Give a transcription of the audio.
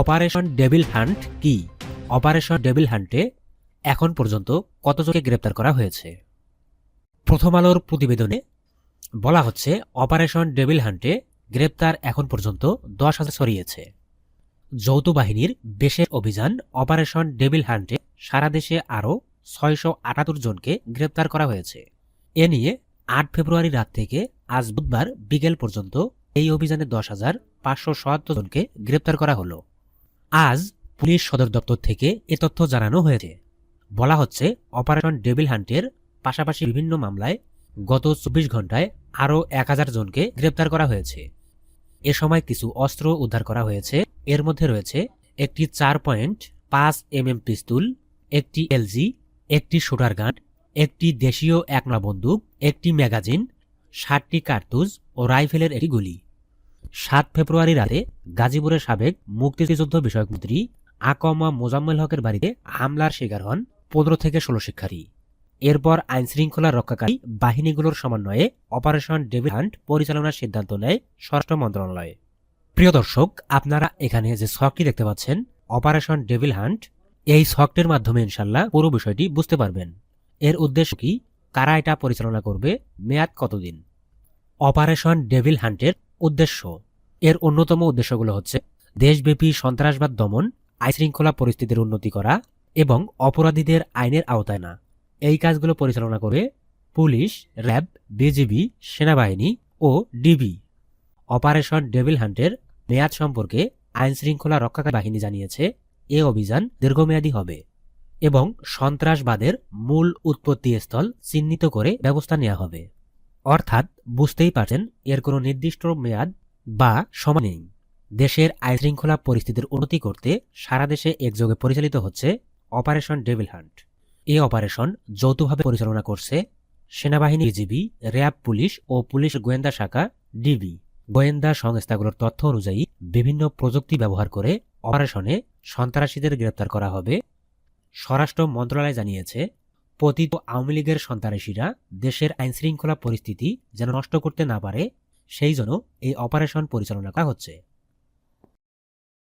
Operation devil hunt কি? Operation devil হান্টে এখন পর্যন্ত কতজনকে গ্রেপ্তার করা হয়েছে? প্রথম আলোর প্রতিবেদনে বলা হচ্ছে, অপারেশন ডেভিল হান্টে গ্রেপ্তার এখন পর্যন্ত দশ হাজার ছড়িয়েছে। যৌথ বাহিনীর বেশের অভিযান, অপারেশন ডেভিল হান্টে সারা দেশে আরও ছয়শো আটাত্তর জনকে গ্রেপ্তার করা হয়েছে। এ নিয়ে আট ফেব্রুয়ারি রাত থেকে আজ বুধবার বিকেল পর্যন্ত এই অভিযানে দশ হাজার পাঁচশো জনকে গ্রেপ্তার করা হলো। আজ পুলিশ সদর দপ্তর থেকে এ তথ্য জানানো হয়েছে। বলা হচ্ছে, অপারেশন ডেভিল হান্টের পাশাপাশি বিভিন্ন মামলায় গত চব্বিশ ঘন্টায় আরও এক হাজার জনকে গ্রেপ্তার করা হয়েছে। এ সময় কিছু অস্ত্র উদ্ধার করা হয়েছে। এর মধ্যে রয়েছে একটি চার পয়েন্ট পাঁচ এম এম পিস্তুল, একটি এলজি, একটি শুটার গান, একটি দেশীয় একনা বন্দুক একটি ম্যাগাজিন ষাটটি কার্তুজ ও রাইফেলের একটি গুলি। সাত ফেব্রুয়ারি রাতে গাজীপুরের সাবেক মুক্তিযুদ্ধ বিষয়ক মন্ত্রী আকমা মোজাম্মেল হকের বাড়িতে হামলার শিকার হন পনেরো থেকে ষোলো শিক্ষার্থী। এরপর আইনশৃঙ্খলা রক্ষাকারী বাহিনীগুলোর সমন্বয়ে অপারেশন ডেভিড হান্ট পরিচালনার সিদ্ধান্ত নেয় স্বরাষ্ট্র মন্ত্রণালয়। প্রিয় দর্শক, আপনারা এখানে যে ছকটি দেখতে পাচ্ছেন, অপারেশন ডেভিল হান্ট, এই ছকটির মাধ্যমে ইনশাল্লাহ পুরো বিষয়টি বুঝতে পারবেন। এর উদ্দেশ্য কি? কারা এটা পরিচালনা করবে? মেয়াদ কতদিন? অপারেশন ডেভিল হান্টের উদ্দেশ্য। এর অন্যতম উদ্দেশ্যগুলো হচ্ছে দেশব্যাপী সন্ত্রাসবাদ দমন, আইনশৃঙ্খলা পরিস্থিতির উন্নতি করা এবং অপরাধীদের আইনের আওতায় না এই কাজগুলো পরিচালনা করে পুলিশ, র্যাব, বিজিবি, সেনাবাহিনী ও ডিবি। অপারেশন ডেভিল হান্টের মেয়াদ সম্পর্কে আইনশৃঙ্খলা রক্ষাকারী বাহিনী জানিয়েছে, এ অভিযান দীর্ঘমেয়াদী হবে এবং সন্ত্রাসবাদের মূল উৎপত্তিস্থল চিহ্নিত করে ব্যবস্থা নেওয়া হবে। অর্থাৎ বুঝতেই পারছেন, এর কোনো নির্দিষ্ট মেয়াদ বা সময় নেই। দেশের আইনশৃঙ্খলা পরিস্থিতির উন্নতি করতে সারা দেশে একযোগে পরিচালিত হচ্ছে অপারেশন ডেভিল হান্ট। এই অপারেশন যৌথভাবে পরিচালনা করছে সেনাবাহিনী বিজিবি, র্যাব পুলিশ ও পুলিশ গোয়েন্দা শাখা, ডিবি। গোয়েন্দা সংস্থাগুলোর তথ্য অনুযায়ী বিভিন্ন প্রযুক্তি ব্যবহার করে অপারেশনে সন্ত্রাসীদের গ্রেপ্তার করা হবে। স্বরাষ্ট্র মন্ত্রণালয় জানিয়েছে পতিত আওয়ামী লীগের সন্ত্রাসীরা দেশের আইনশৃঙ্খলা পরিস্থিতি যেন নষ্ট করতে না পারে, সেই জন্য এই অপারেশন পরিচালনা করা হচ্ছে।